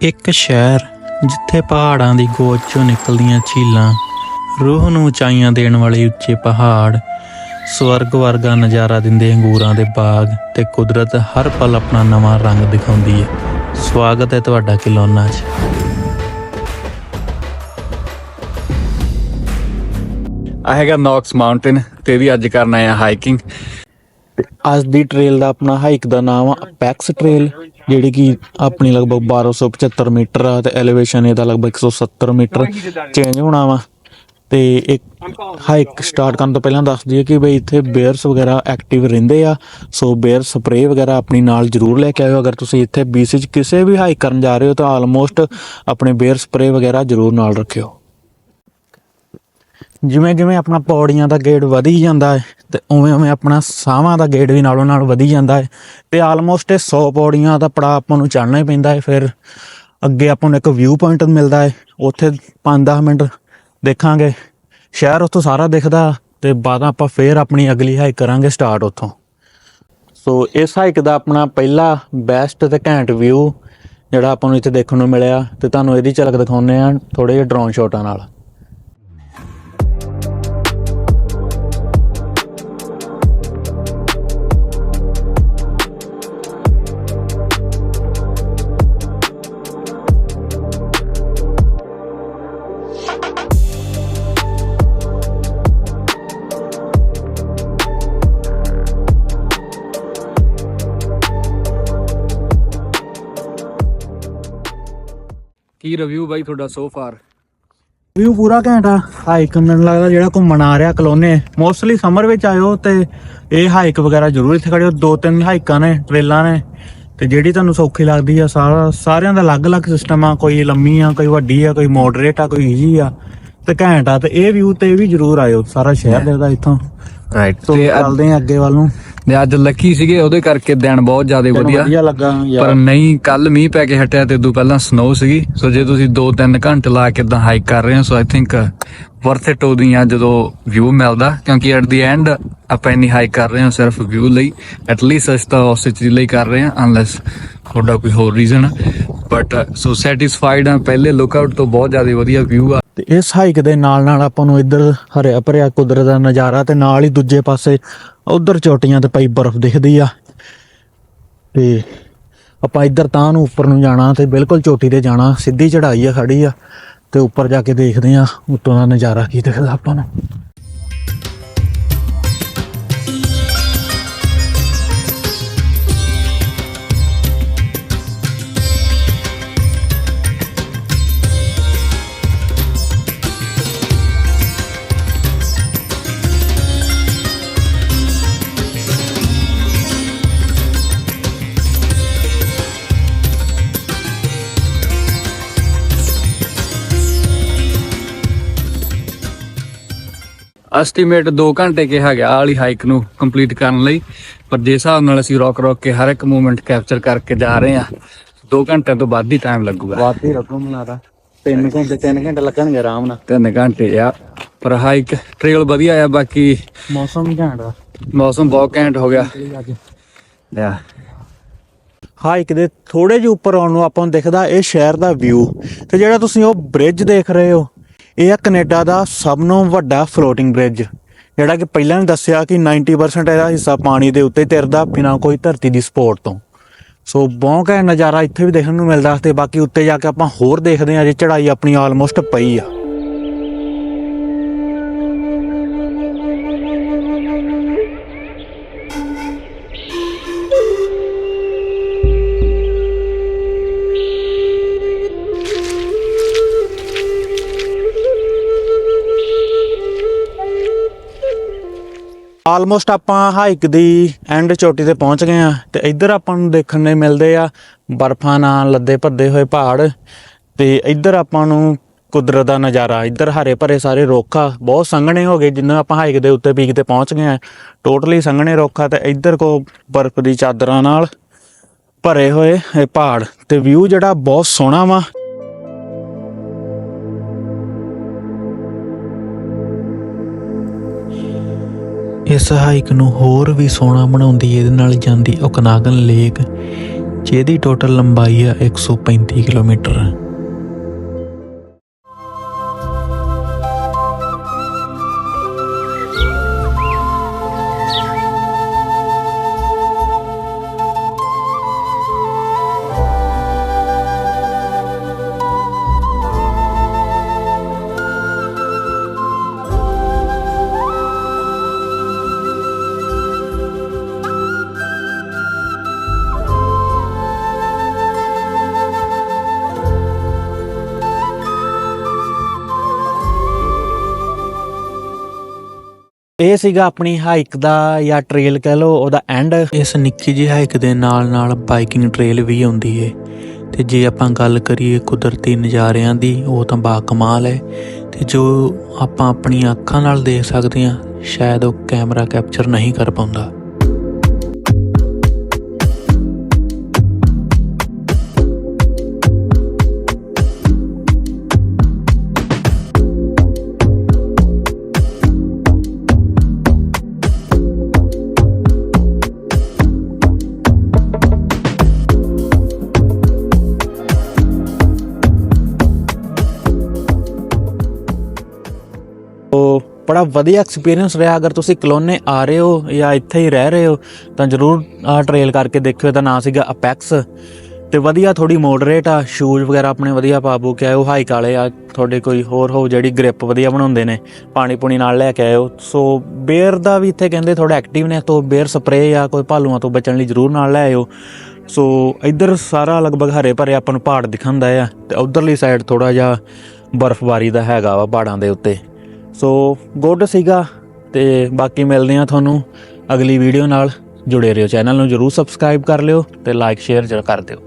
ਇੱਕ ਸ਼ਹਿਰ ਜਿੱਥੇ ਪਹਾੜਾਂ ਦੀ ਗੋਦ ਚੋਂ ਨਿਕਲਦੀਆਂ ਝੀਲਾਂ, ਰੂਹ ਨੂੰ ਉਚਾਈਆਂ ਦੇਣ ਵਾਲੇ ਉੱਚੇ ਪਹਾੜ, ਸਵਰਗ ਵਰਗਾ ਨਜ਼ਾਰਾ ਦਿੰਦੇ ਅੰਗੂਰਾਂ ਦੇ ਬਾਗ ਤੇ ਕੁਦਰਤ ਹਰ ਪਲ ਆਪਣਾ ਨਵਾਂ ਰੰਗ ਦਿਖਾਉਂਦੀ ਹੈ ਸਵਾਗਤ ਹੈ ਤੁਹਾਡਾ ਕਿਲੋਨਾ 'ਚ ਆ ਹੈਗਾ ਨੌਕਸ ਮਾਊਂਟੇਨ ਤੇ ਵੀ ਅੱਜ ਕਰਨਾ ਹੈ ਹਾਈਕਿੰਗ ਅੱਜ ਦੀ ਟ੍ਰੇਲ ਦਾ ਆਪਣਾ ਹਾਈਕ ਦਾ ਨਾਮ ਆ ਅਪੈਕਸ ਟ੍ਰੇਲ ਜਿਹੜੀ ਕਿ ਆਪਣੀ ਲਗਭਗ 1275 ਮੀਟਰ ਆ ਤੇ ਐਲੀਵੇਸ਼ਨ ਇਹਦਾ ਲਗਭਗ 170 ਮੀਟਰ ਚੇਂਜ ਹੋਣਾ ਵਾ। ਤੇ ਇੱਕ ਹਾਈਕ ਸਟਾਰਟ ਕਰਨ ਤੋਂ ਪਹਿਲਾਂ ਦੱਸ ਦਈਏ ਕਿ ਬਈ ਇੱਥੇ ਬੇਅਰਸ ਵਗੈਰਾ ਐਕਟਿਵ ਰਹਿੰਦੇ ਆ, ਸੋ ਬੇਅਰ ਸਪਰੇਅ ਵਗੈਰਾ ਆਪਣੀ ਨਾਲ ਜ਼ਰੂਰ ਲੈ ਕੇ ਆਇਓ। ਅਗਰ ਤੁਸੀਂ ਇੱਥੇ BC ਚ ਕਿਸੇ ਵੀ ਹਾਈਕ ਕਰਨ ਜਾ ਰਹੇ ਹੋ ਤਾਂ ਆਲਮੋਸਟ ਆਪਣੇ ਬੇਅਰ ਸਪਰੇਅ ਵਗੈਰਾ ਜ਼ਰੂਰ ਨਾਲ ਰੱਖਿਓ। ਜਿਵੇਂ ਜਿਵੇਂ ਆਪਣਾ ਪੌੜੀਆਂ ਦਾ ਗੇਟ ਵਧੀ ਜਾਂਦਾ ਹੈ ਤੇ ਉਵੇਂ ਉਵੇਂ ਆਪਣਾ ਸਾਹਾਂ ਦਾ ਗੇਟ ਵੀ ਨਾਲੋਂ ਨਾਲ ਵਧੀ ਜਾਂਦਾ ਹੈ ਤੇ ਆਲਮੋਸਟ ਇਹ 100 ਪੌੜੀਆਂ ਦਾ ਪੜਾ ਆਪਾਂ ਨੂੰ ਚੜ੍ਹਨਾ ਹੀ ਪੈਂਦਾ ਹੈ, ਫਿਰ ਅੱਗੇ ਆਪਾਂ ਨੂੰ ਇੱਕ ਵਿਊ ਪੁਆਇੰਟ ਮਿਲਦਾ ਹੈ, ਉੱਥੇ 5-10 ਮਿੰਟ ਦੇਖਾਂਗੇ, ਸ਼ਹਿਰ ਉੱਥੋਂ ਸਾਰਾ ਦਿਖਦਾ ਤੇ ਬਾਅਦ ਆਪਾਂ ਫੇਰ ਆਪਣੀ ਅਗਲੀ ਹਾਈਕ ਕਰਾਂਗੇ ਸਟਾਰਟ ਉੱਥੋਂ। ਸੋ ਇਸ ਹਾਈਕ ਦਾ ਆਪਣਾ ਪਹਿਲਾ ਬੈਸਟ ਤੇ ਘੈਂਟ ਵਿਊ ਜਿਹੜਾ ਆਪਾਂ ਨੂੰ ਇੱਥੇ ਦੇਖਣ ਨੂੰ ਮਿਲਿਆ ਤੇ ਤੁਹਾਨੂੰ ਇਹਦੀ ਝਲਕ ਦਿਖਾਉਂਦੇ ਆ ਥੋੜੇ ਜਿਹੇ ਡਰੋਨ ਸ਼ਾਟਾਂ ਨਾਲ। ਕੀ ਰਿਵਿਊ ਬਾਈ ਤੁਹਾਡਾ ਸੋ ਫਾਰ ਵਿਊ ਪੂਰਾ ਘੈਂਟ ਆ। ਹਾਈਕ ਮੈਨੂੰ ਲੱਗਦਾ ਜਿਹੜਾ ਘੁੰਮਣ ਆ ਰਿਹਾ ਕਲੋਨੇ ਮੋਸਟਲੀ ਸਮਰ ਵਿੱਚ ਆਇਓ ਤੇ ਇਹ ਹਾਈਕ ਵਗੈਰਾ ਜ਼ਰੂਰ ਇੱਥੇ ਖੜਿਓ ਦੋ ਤਿੰਨ ਹਾਈਕਾਂ ਨੇ ਟ੍ਰੇਲਾਂ ਨੇ। ਤੇ ਜਿਹੜੀ ਤੁਹਾਨੂੰ ਸੌਖੀ ਲੱਗਦੀ ਆ ਸਾਰਾ ਸਾਰਿਆਂ ਦਾ ਅਲੱਗ-ਅਲੱਗ ਸਿਸਟਮ ਆ। ਕੋਈ ਲੰਮੀ ਆ ਕੋਈ ਵੱਡੀ ਆ ਕੋਈ ਮੋਡਰੇਟ ਆ ਕੋਈ ਈਜ਼ੀ ਆ। ਤੇ ਘੈਂਟ ਆ। ਤੇ ਇਹ ਵਿਊ ਤੇ ਵੀ ਜ਼ਰੂਰ ਆਇਓ। ਸਾਰਾ ਸ਼ਹਿਰ ਦੇਖਦਾ ਇੱਥੋਂ। ਰਾਈਟ ਤੇ ਚੱਲਦੇ ਆ ਅੱਗੇ ਵੱਲ ਨੂੰ। ਤੇ ਅੱਜ ਲੱਕੀ ਸੀਗੇ ਉਹਦੇ ਕਰਕੇ ਦਿਨ ਬਹੁਤ ਜ਼ਿਆਦਾ ਵਧੀਆ। ਵਧੀਆ ਲੱਗਾ ਪਰ ਨਹੀਂ ਕੱਲ ਮੀਂਹ ਪੈ ਕੇ ਹਟਿਆ ਤੇ ਉਦੋਂ ਪਹਿਲਾਂ ਸਨੋ ਸੀਗੀ। ਸੋ ਜੇ ਤੁਸੀਂ 2-3 ਘੰਟੇ ਲਾ ਕੇ ਇਦਾਂ ਹਾਈਕ ਕਰ ਰਹੇ ਹੋ so I think worth it ਉਹਦੀਆਂ ਜਦੋਂ ਵਿਊ ਮਿਲਦਾ, ਕਿਉਂਕਿ ਐਟ ਦੀ ਐਂਡ ਆਪਾਂ ਇੰਨੀ ਹਾਈਕ ਕਰ ਰਹੇ ਹਾਂ ਸਿਰਫ ਵਿਊ ਲਈ ਐਟ ਲੀਸਟ ਅਸੀਂ ਤਾਂ ਉਸੇ ਚੀਜ਼ ਲਈ ਕਰ ਰਹੇ ਹਾਂ ਅਨਲੈਸ ਤੁਹਾਡਾ ਕੋਈ ਹੋਰ ਰੀਜ਼ਨ ਬਟ ਸੋ ਸੈਟੀਸਫਾਈਡ ਆ ਪਹਿਲੇ ਲੁੱਕਆਊਟ ਤੋਂ ਬਹੁਤ ਜ਼ਿਆਦਾ ਵਧੀਆ ਵਿਊ ਆ। ਤੇ ਇਸ ਹਾਈਕ ਦੇ ਨਾਲ ਨਾਲ ਆਪਾਂ ਨੂੰ ਇੱਧਰ ਹਰਿਆ ਭਰਿਆ ਕੁਦਰਤ ਦਾ ਨਜ਼ਾਰਾ ਤੇ ਨਾਲ ਹੀ ਦੂਜੇ ਪਾਸੇ ਉਧਰ ਚੋਟੀਆਂ ਤੇ ਪਈ ਬਰਫ਼ ਦਿਖਦੀ ਆ। ਤੇ ਆਪਾਂ ਇੱਧਰ ਤਾਂ ਨੂੰ ਉੱਪਰ ਨੂੰ ਜਾਣਾ ਤੇ ਬਿਲਕੁਲ ਚੋਟੀ ਤੇ ਜਾਣਾ, ਸਿੱਧੀ ਚੜਾਈ ਆ ਖੜੀ ਆ। ਤੇ ਉੱਪਰ ਜਾ ਕੇ ਦੇਖਦੇ ਆ ਉੱਤੋਂ ਦਾ ਨਜ਼ਾਰਾ ਕੀ ਦਿਖਦਾ ਆਪਾਂ ਨੂੰ। ਐਸਟੀਮੇਟ 2 ਘੰਟੇ ਕਿਹਾ ਗਿਆ ਵਾਲੀ ਹਾਈਕ ਨੂੰ ਕੰਪਲੀਟ ਕਰਨ ਲਈ ਪਰ ਜੇ ਹਿਸਾਬ ਨਾਲ ਅਸੀਂ ਰੋਕ ਰੋਕ ਕੇ ਹਰ ਇੱਕ ਮੂਵਮੈਂਟ ਕੈਪਚਰ ਕਰਕੇ ਜਾ ਰਹੇ ਹਾਂ 2 ਘੰਟਿਆਂ ਤੋਂ ਵੱਧ ਹੀ ਟਾਈਮ ਲੱਗੂਗਾ। ਵਾਤੀ ਰੱਖੋ ਮਨਾਰਾ। 3 ਘੰਟੇ 3 ਘੰਟੇ ਲੱਗਣਗੇ ਆਰਾਮ ਨਾਲ। 3 ਘੰਟੇ ਆ ਪਰ ਹਾਈਕ ਟ੍ਰੇਲ ਵਧੀਆ ਆ ਬਾਕੀ ਮੌਸਮ ਘੈਂਟ ਆ। ਮੌਸਮ ਬਹੁਤ ਘੈਂਟ ਹੋ ਗਿਆ। ਲਿਆ ਹਾਈਕ ਦੇ ਥੋੜੇ ਜਿਹਾ ਉੱਪਰ ਆਉਣ ਨੂੰ ਆਪਾਂ ਨੂੰ ਦਿਖਦਾ ਇਹ ਸ਼ਹਿਰ ਦਾ ਵਿਊ ਤੇ ਜਿਹੜਾ ਤੁਸੀਂ ਉਹ ਬ੍ਰਿਜ ਦੇਖ ਰਹੇ ਹੋ ਇਹ ਆ ਕੈਨੇਡਾ ਦਾ ਸਭ ਤੋਂ ਵੱਡਾ ਫਲੋਟਿੰਗ ਬ੍ਰਿਜ ਜਿਹੜਾ ਕਿ ਪਹਿਲਾਂ ਵੀ ਦੱਸਿਆ ਕਿ 90% ਇਹਦਾ ਹਿੱਸਾ ਪਾਣੀ ਦੇ ਉੱਤੇ ਤੈਰਦਾ ਬਿਨਾਂ ਕੋਈ ਧਰਤੀ ਦੀ ਸਪੋਰਟ ਤੋਂ। ਸੋ ਬਹੁਤ ਘੈਂਟ ਨਜ਼ਾਰਾ ਇੱਥੇ ਵੀ ਦੇਖਣ ਨੂੰ ਮਿਲਦਾ ਤੇ ਬਾਕੀ ਉੱਤੇ ਜਾ ਕੇ ਆਪਾਂ ਹੋਰ ਦੇਖਦੇ ਹਾਂ ਜੇ ਚੜ੍ਹਾਈ ਆਪਣੀ ਆਲਮੋਸਟ ਪਈ ਆ। ਆਲਮੋਸਟ ਆਪਾਂ ਹਾਈਕ ਦੀ ਐਂਡ ਚੋਟੀ ਤੇ ਪਹੁੰਚ ਗਏ ਆ ਤੇ ਇੱਧਰ ਆਪਾਂ ਨੂੰ ਦੇਖਣ ਨੂੰ ਮਿਲਦੇ ਆ ਬਰਫਾਂ ਨਾਲ ਲੱਦੇ ਭੱਦੇ ਹੋਏ ਪਹਾੜ ਤੇ ਇੱਧਰ ਆਪਾਂ ਨੂੰ ਕੁਦਰਤ ਦਾ ਨਜ਼ਾਰਾ, ਇੱਧਰ ਹਰੇ ਭਰੇ ਸਾਰੇ ਰੁੱਖ ਆ, ਬਹੁਤ ਸੰਘਣੇ ਹੋ ਗਏ ਜਿੰਨਾ ਆਪਾਂ ਹਾਈਕ ਦੇ ਉੱਤੇ ਪੀਕ ਤੇ ਪਹੁੰਚ ਗਏ ਆ ਟੋਟਲੀ ਸੰਘਣੇ ਰੁੱਖ ਆ ਤੇ ਇੱਧਰ ਕੋ ਬਰਫ਼ ਦੀ ਚਾਦਰਾਂ ਨਾਲ ਭਰੇ ਹੋਏ ਇਹ ਪਹਾੜ ਤੇ ਵਿਊ ਜਿਹੜਾ ਬਹੁਤ ਸੋਹਣਾ ਵਾ। ਇਸ ਹਾਈਕ ਨੂੰ ਹੋਰ ਵੀ ਸੋਹਣਾ ਬਣਾਉਂਦੀ ਇਹਦੇ ਨਾਲ ਜਾਂਦੀ ਓਕਨਾਗਨ ਲੇਕ, ਜਿਹਦੀ ਟੋਟਲ ਲੰਬਾਈ ਆ 135 ਕਿਲੋਮੀਟਰ। ਇਹ ਸੀਗਾ ਆਪਣੀ ਹਾਈਕ ਦਾ ਜਾਂ ਟ੍ਰੇਲ ਕਹਿ ਲਓ, ਉਹਦਾ ਐਂਡ ਇਸ ਨਿੱਕੀ ਜਿਹੀ ਹਾਈਕ ਦੇ ਨਾਲ ਨਾਲ ਬਾਈਕਿੰਗ ਟ੍ਰੇਲ ਵੀ ਆਉਂਦੀ ਏ। ਤੇ ਜੇ ਆਪਾਂ ਗੱਲ ਕਰੀਏ ਕੁਦਰਤੀ ਨਜ਼ਾਰਿਆਂ ਦੀ, ਉਹ ਤਾਂ ਬਾ ਕਮਾਲ ਹੈ ਤੇ ਜੋ ਆਪਾਂ ਆਪਣੀਆਂ ਅੱਖਾਂ ਨਾਲ ਦੇਖ ਸਕਦੇ ਹਾਂ, ਸ਼ਾਇਦ ਉਹ ਕੈਮਰਾ ਕੈਪਚਰ ਨਹੀਂ ਕਰ ਪਾਉਂਦਾ। ਉਹ ਬੜਾ ਵਧੀਆ ਐਕਸਪੀਰੀਅੰਸ ਰਿਹਾ। ਅਗਰ ਤੁਸੀਂ ਕਲੋਨੇ ਆ ਰਹੇ ਹੋ ਜਾਂ ਇੱਥੇ ਹੀ ਰਹਿ ਰਹੇ ਹੋ, ਤਾਂ ਜਰੂਰ ਆ ਟ੍ਰੇਲ ਕਰਕੇ ਦੇਖਿਓ। ਇਹਦਾ ਨਾਮ ਸੀਗਾ ਅਪੈਕਸ ਤੇ ਵਧੀਆ ਥੋੜੀ ਮੋਡਰੇਟ ਆ। ਸ਼ੂਜ਼ ਵਗੈਰਾ ਆਪਣੇ ਵਧੀਆ ਪਾਬੂ ਕੇ ਆਇਓ। ਹਾਈਕ ਵਾਲੇ ਆ। ਤੁਹਾਡੇ ਕੋਈ ਹੋਰ ਹੋ ਜਿਹੜੀ ਗ੍ਰਿਪ ਵਧੀਆ ਬਣਾਉਂਦੇ ਨੇ, ਪਾਣੀ ਪੁਣੀ ਨਾਲ ਲੈ ਕੇ ਆਇਓ। ਸੋ ਬੇਅਰ ਦਾ ਵੀ ਇੱਥੇ ਕਹਿੰਦੇ ਥੋੜਾ ਐਕਟਿਵ ਨੇ, ਤੋਂ ਬੇਅਰ ਸਪਰੇਅ ਆ ਕੋਈ ਭਾਲੂਆਂ ਤੋਂ ਬਚਣ ਲਈ ਜਰੂਰ ਨਾਲ ਲੈ ਆਇਓ। ਸੋ ਇੱਧਰ ਸਾਰਾ ਲਗਭਗ ਹਰੇ ਭਰੇ ਆਪਾਂ ਨੂੰ ਪਹਾੜ ਦਿਖਾਉਂਦਾ ਆ। ਤੇ ਉਧਰਲੀ ਸਾਈਡ ਥੋੜਾ ਜਿਹਾ ਬਰਫ਼ਬਾਰੀ ਦਾ ਹੈਗਾ ਵਾ ਪਹਾੜਾਂ ਦੇ ਉੱਤੇ। ਸੋ ਗੁੱਡ ਸੀਗਾ ਤੇ ਬਾਕੀ ਮਿਲਦੇ ਆ ਤੁਹਾਨੂੰ ਅਗਲੀ ਵੀਡੀਓ ਨਾਲ। ਜੁੜੇ ਰਹੋ ਚੈਨਲ ਨੂੰ ਜਰੂਰ ਸਬਸਕ੍ਰਾਈਬ ਕਰ ਲਿਓ ਤੇ ਲਾਈਕ ਸ਼ੇਅਰ ਜਰੂਰ ਕਰ ਦਿਓ।